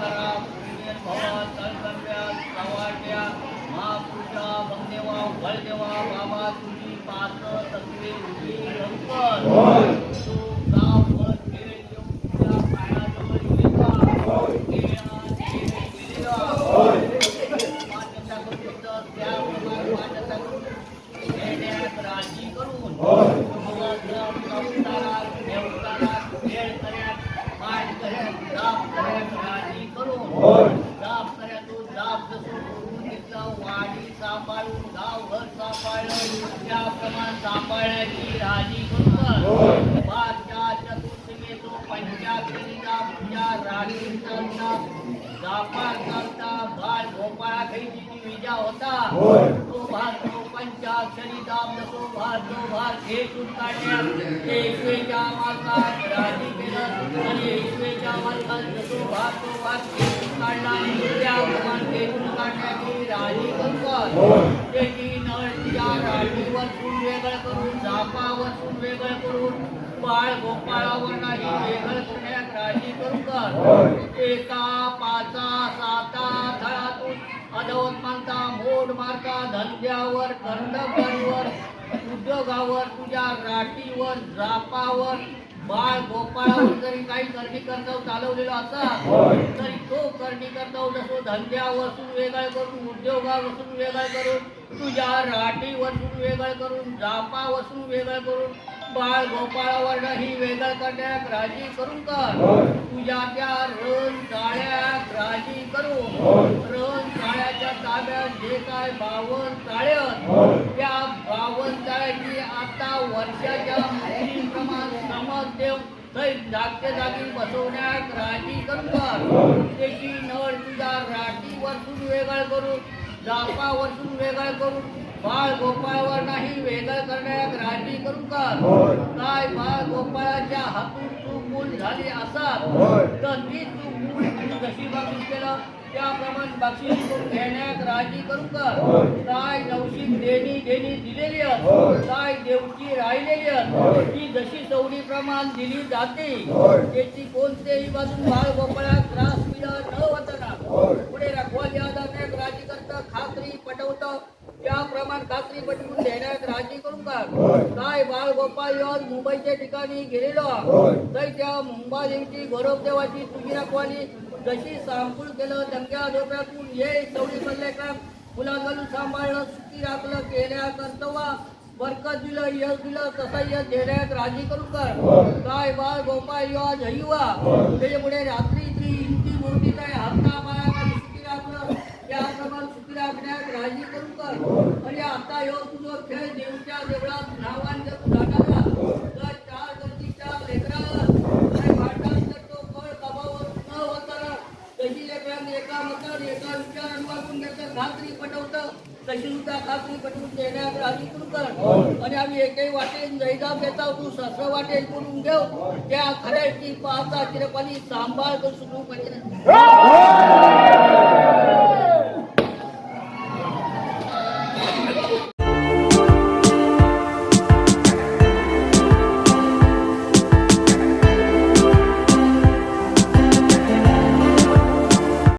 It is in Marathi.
करा पुण्य भव तळकंब्या सवाट्या महापुरुषा बंदेवा वळदेवा बाबा तुझी पाच तत्वे उभी रंगत तू गाव फळ फेरे देऊ तुझ्या पायाजवळ येता केळा केळे केलेला मान्यता करून देतं, त्याप्रमाणे मान्यता करून देण्यात राजी करून भगवंत संस्कारात, देवतारात, खेळ करण्यात, पाठ करण्यात, जाप करण्यात राजी करून जाप करण्यात तो जाप जसं करून घेतलं, वाडी सांभाळून गावभर त्याप्रमाणे सांभाळण्याची राजी करून पाचच्या चतुर्थीने तो पंचाक्षरीचा पूजा राणीचा जापा करता बाळ गोपाळा खैची विजा होता. तो भात तो पंचाक्षरी दाब तो भात तो भात खेचून काढण्यात येशवेच्या मालकात राजी केलं. आणि येशवेच्या मालकात जसो भात तो भात खेचून काढला आणि त्याप्रमाणे खेचून काढण्याची राजी करतात चून वेगळं करून झापावर वेगळं करून बाळ गोपाळावर नाही वेगळं करण्यात राजी करून कर एका पाचा साता थळातून अधवत मानता मोड मारता धंद्यावर कर्तव्यांवर उद्योगावर तुझ्या राटीवर जापावर बाळ गोपाळावर जरी काही करणी कर्तव्य चालवलेलं असा तरी तो करणी जसो धंद्यावरून वेगळं करून उद्योगावरून वेगळं करून तुझ्या राटीवरून वेगळं करून जापावरून वेगळं करून बाळ गोपाळावर ही वेगळं करण्यात राजी करून कर. तुझ्या त्या रण जाळ्यात राजी करून रण जाळ्याच्या ताब्यात जे काय बावन जाळ्यात त्या बावन जाळ्याची आता वर्षाच्या जागच्या जागी बसवण्यात राजी करून कर त्याची नळ तुझ्या राटीवरतून वेगळं करून जापावरतून वेगळं करून बाळ गोपाळावर नाही वेगळं करण्यात राजी करून कर काय बाळ गोपाळाच्या हातून चूक झाली असाल? तर ती तू केलं त्याप्रमाणे बक्षीस करून घेण्यात राजी कर काय नवशिक देणी देणी दिलेली आहेत. काय देवची राहिलेली ती जशी सवडी प्रमाण दिली जाते त्याची कोणत्याही बाजून बाळ गोपाळा त्रास पिला न होताना पुढे रखवाली आधारण्यात राजी करता खात्री पटवतं. त्याप्रमाणे खात्री पटवून देण्यात राजी करून का? काय बाळ गोपाळ येऊन मुंबईच्या ठिकाणी गेलेलो. तर त्या मुंबादेवीची गौरव देवाची तुझी रखवाली जशी सांपूळ केलं दंग्या डोक्यातून ये चौडी पडले का? मुला घालून सांभाळलं सुखी राखलं केल्या कर्तव्य बरकत दिलं यश दिलं तसं यश देण्यात राजी करून कर काय बाळ गोपाळ युवा जयुवा त्याच्यापुढे रात्री ती इंची मूर्ती काय हाता पाया खाली सुखी राखलं त्याप्रमाणे सुखी राखण्यात राजी करून कर आणि आता यो तुझं खेळ देवच्या देवळात नावान जर तू जाणार तर चार गतीच्या लेकराला काय भांडण तर तो फळ कमावर न होताना तशी एका मतावर एका विचारानं वागून त्याचं खात्री पटवतं. तशी सुद्धा खात्री पटवून देण्यात राजी कर. आणि आम्ही एकही वाटेल जैदा देता तू ससरं वाटेल करून घेऊ त्या खऱ्याची पाहता चिरपाली सांभाळ करून सुरू पाहिजे